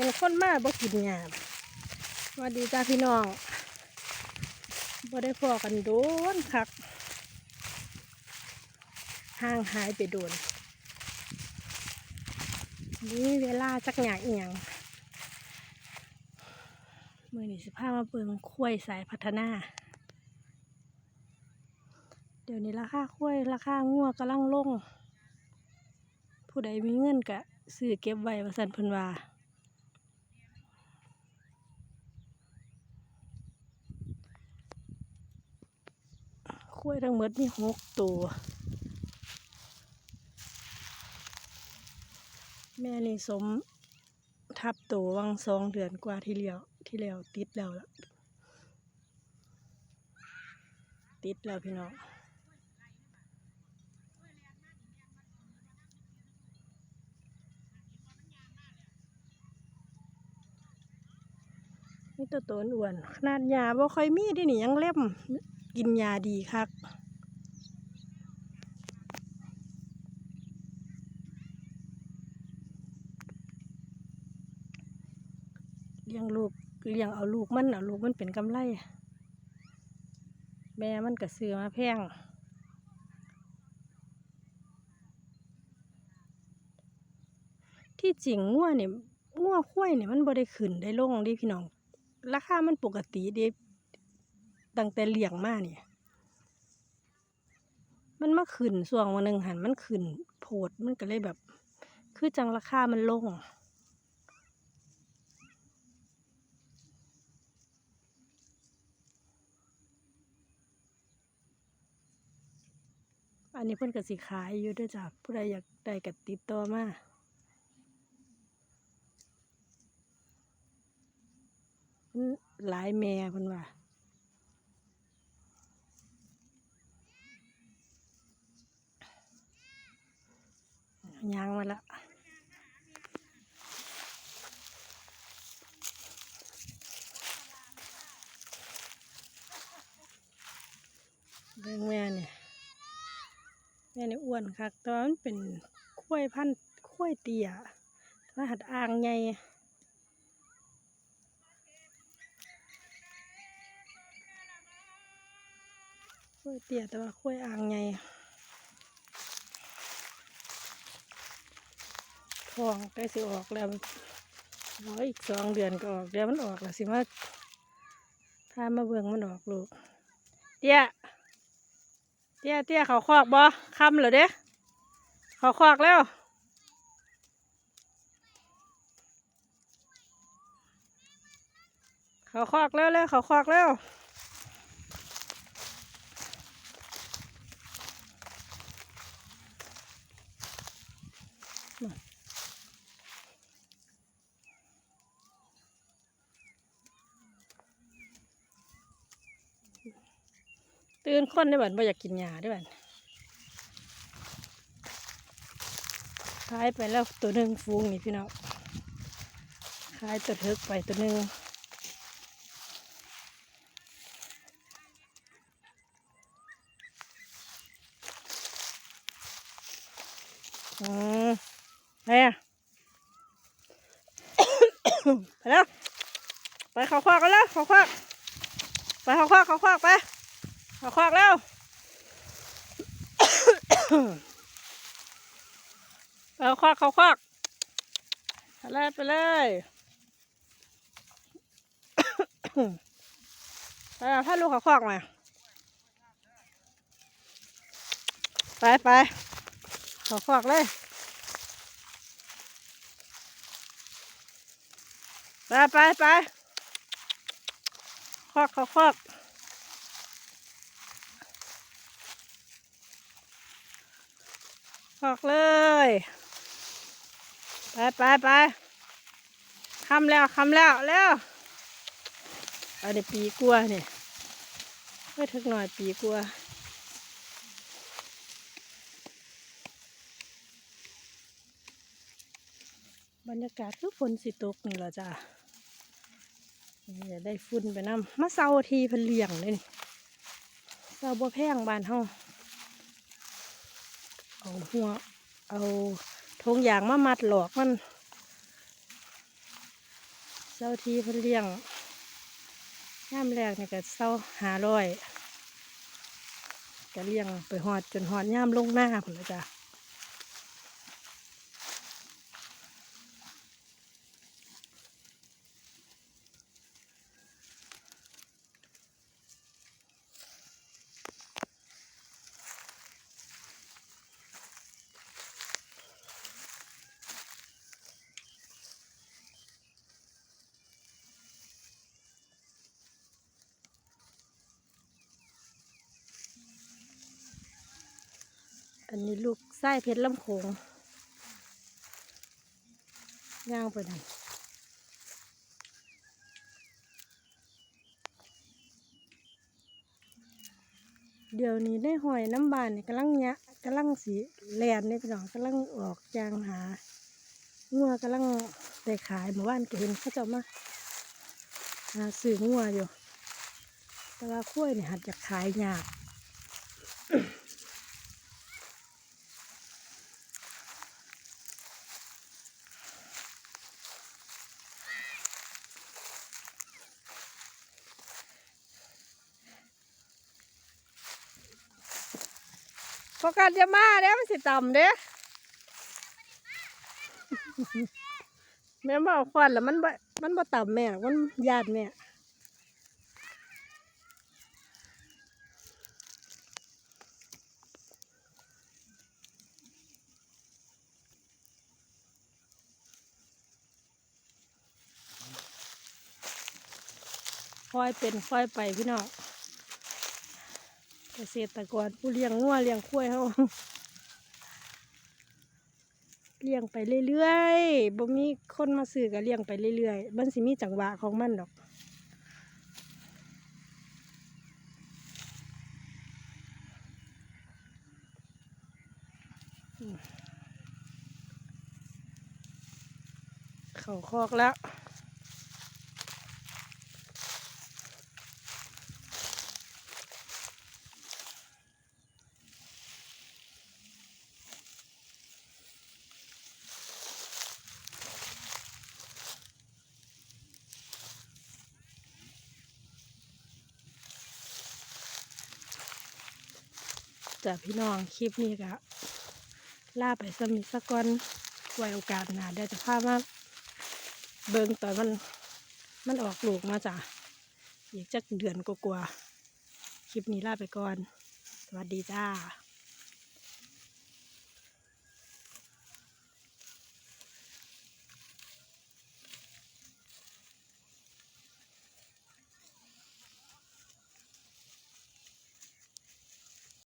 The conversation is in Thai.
เห็นคนมาบ่กินหญ้าสวัสดีจ้าพี่น้องบ่ได้พอกันโดนคักห่างหายไปโดนนี่เวลาจักหยาเอียงมือนี่สิพามาเบิงคุ้ยสายพัฒนา เดี๋ยวนี้ราคาคุ้ยราคางัวกำลังลง ผู้ใดมีเงินกะซื้อเก็บไว้ว่าสันเพิ่นว่า คุ้ยทั้งหมดมีหกตัว แม่นี่สมทับตัววังสองเดือนกว่าที่เลี้ยวที่แล้วติดแล้วล่ะ ติดแล้วพี่น้องนี่ตัวโตนอ้วน ขนาดยาบ่ค่อยมีเดินี่ยังเล่ม กินยาดีคักเลี้ยงลูกเลี้ยงเอาลูกมันเอาลูกมันเป็นกำไรแม่มันก็ซื้อมาแพงที่จริงงัวเนี่ยงัวควายเนี่ยมันบ่ได้ขึ้นได้ลงดิพี่น้อง ราคามันปกติดิ ตั้งแต่เลี้ยงมาเนี่ยมันมาขึ้นส่วงวันหนึ่งหันมันขึ้นโพดมันก็เลยแบบ คือจังราคามันลงอันนี้เพิ่นก็สิขายอยู่ด้วยจ้ะผู้ใดอยากได้ก็ติดต่อมาหลายแม่เพิ่นว่า ยางมาละเบิ่องแม่เนี่ยแม่เนี่ยอ้วนคักแตอนมันเป็นข้วยพันข้วยเตี้ยรหัสอ่างใหญ่ข้วยเตี้ยแต่ว่าข้วยอ่างใหญ่ องใกล้สิออกแล้วรออีกสองเดือนก็ออกเดี๋ยวมันออกแล้วสิมาถ้ามาเบิ่งมันออกลูกเตี้ยเตี้ยเตี้ยเขาคอกบ่คำเหรอเด้เขาคอกแล้วเขาคอกแล้วแล้วเขาคอกแล้วน่ะ ตื่นคนได้บันบ่อยากกินหญ้าได้บันขายไปแล้วตัวหนึ่งฟูงนี่พี่น้องขายตัวเทิกไปตัวหนึ่งอืมไปอะไปแล้วไปเขาควักกันแล้วเขาควักไปเขาควักเขาควักไป เขาควักแล้วเขาควักเขาควักไปเลยไปเลยไปถ้าลูกเขาควักมาไปไปเขาควักเลยไปไปไปควักเขาควัก ควักเลย ไปไปไปคำแล้วคำแล้วเร็วเอาเดี๋ยวปีกลัวเนี่ยไม่ถึงหน่อยปีกลัวบรรยากาศคือฝนสิตกนี่แหละจ้าจะได้ฝุ่นไปนำมาเซาทีเพันเลี้ยงเลยนี่เซาบ่แพงบานเฮา เอาหัว เอาทงยางมามัดหลอกมันเจ้าที่เพิ่นเลี้ยงย่ามแรกนี่ก็เศร้าหาร้อยก็เลี้ยงไปหอดจนหอดย่ามลงหน้าพุ่นละจ้ะ อันนี้ลูกไส้เพชรลำโขงย่างไปนั่นเดี๋ยวนี้ได้หอยน้ำบานนี่กำลังเนี้ยกำลังสีแลนนี่พี่น้องกำลังออกจางหางัวกำลังได้ขายเมื่อวานเห็นเขาจะมาหาซื้องัวอยู่ แต่ว่าคุ้วยนี่หัดจะขายยาก โฟกัสอย่ามาเด้มันสิต่ำเด้แม่บอกควันแล้วมันบ่มันบ่ต่ำแม่ มันญาติแม่ค่อยเป็นค่อยไปพี่น้อง เกษตรกรผู้เลี้ยงงัวเลี้ยงควายเขาเลี้ยงไปเรื่อยๆบ่มีคนมาซื้อก็เลี้ยงไปเรื่อยๆมันสิมีจังหวะของมันดอกเขาคอกแล้ว จ้ะพี่น้องคลิปนี้ก็ล่าไปสมิสกอนไว้โอกาสหน้าได้จะพามาเบิ่งตอนมันมันออกลูกมาจ้ะอีกจักเดือนกว่าๆคลิปนี้ลาไปก่อน สวัสดีจ้า